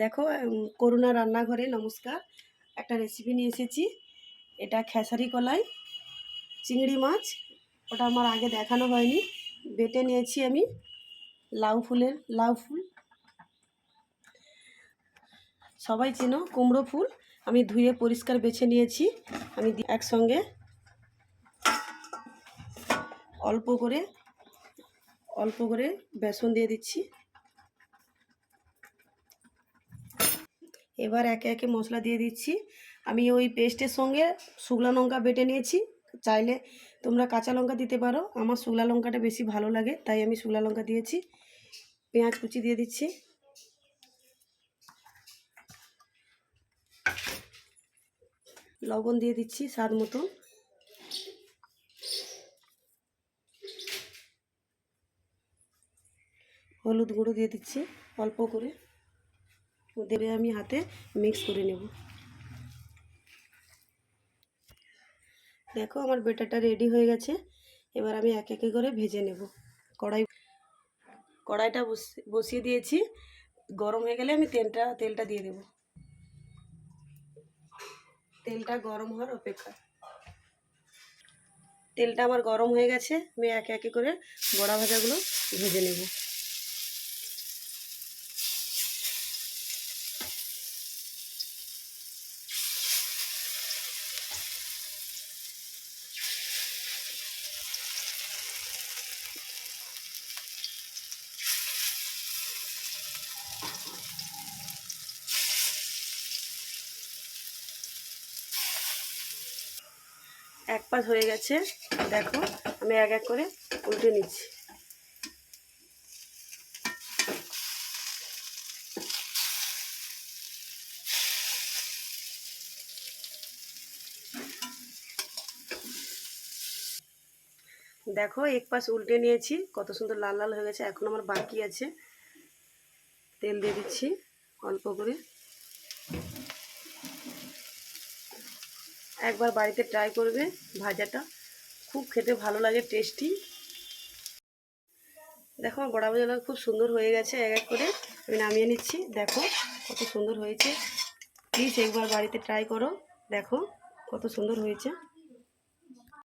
দেখো করুণা রান্নাঘরে নমস্কার। একটা রেসিপি নিয়ে এসেছি। এটা খেসারি কলাই, চিংড়ি মাছ। ওটা আমার আগে দেখানো হয়নি। বেটে নিয়েছি আমি লাউ ফুলের, লাউ ফুল। সবাই চেনো কুমড়ো ফুল? আমি ধুয়ে পরিষ্কার বেছে নিয়েছি। আমি একসঙ্গে অল্প করে অল্প করে বেসন দিয়ে দিচ্ছি। এবার একে একে মশলা দিয়ে দিচ্ছি। আমি ওই পেস্টের সঙ্গে শুকনো লঙ্কা বেটে নিয়েছি। চাইলে তোমরা কাঁচা লঙ্কা দিতে পারো। আমার শুকনো লঙ্কাটা বেশি ভালো লাগে, তাই আমি শুকনো লঙ্কা দিয়েছি। পেঁয়াজ কুচি দিয়ে দিচ্ছি। লবণ দিয়ে দিচ্ছি স্বাদ মতো। হলুদ গুঁড়ো দিয়ে দিচ্ছি অল্প করে। দেবে আমি হাতে মিক্স করে নেব। দেখো আমার বেটারটা রেডি হয়ে গেছে। এবার আমি এক একে করে ভেজে নেব। কড়াই কড়াইটা বসি- বসিয়ে দিয়েছি। গরম হয়ে গেলে আমি তেলটা তেলটা দিয়ে দেব। তেলটা গরম হওয়ার অপেক্ষা। তেলটা আমার গরম হয়ে গেছে। আমি একে একে করে বড়া ভাজাগুলো ভেজে নেব। এক পাশ হয়ে গেছে, দেখো, আমি এক এক করে উল্টে নিচ্ছি। দেখো, এক পাশ উল্টে নিয়েছি, কত সুন্দর লাল লাল হয়ে গেছে, এখন আমার বাকি আছে। তেল দিয়ে দিচ্ছি অল্প করে। একবার বাড়িতে ট্রাই করবে ভাজাটা। খুব খেতে ভালো লাগে টেস্টি দেখো আমার বড়া ভাজাটা খুব সুন্দর হয়ে গেছে এক এক করে। আমি নামিয়ে নিচ্ছি। দেখো, কত সুন্দর হয়েছে। প্লিজ একবার বাড়িতে ট্রাই করো। দেখো, কত সুন্দর হয়েছে।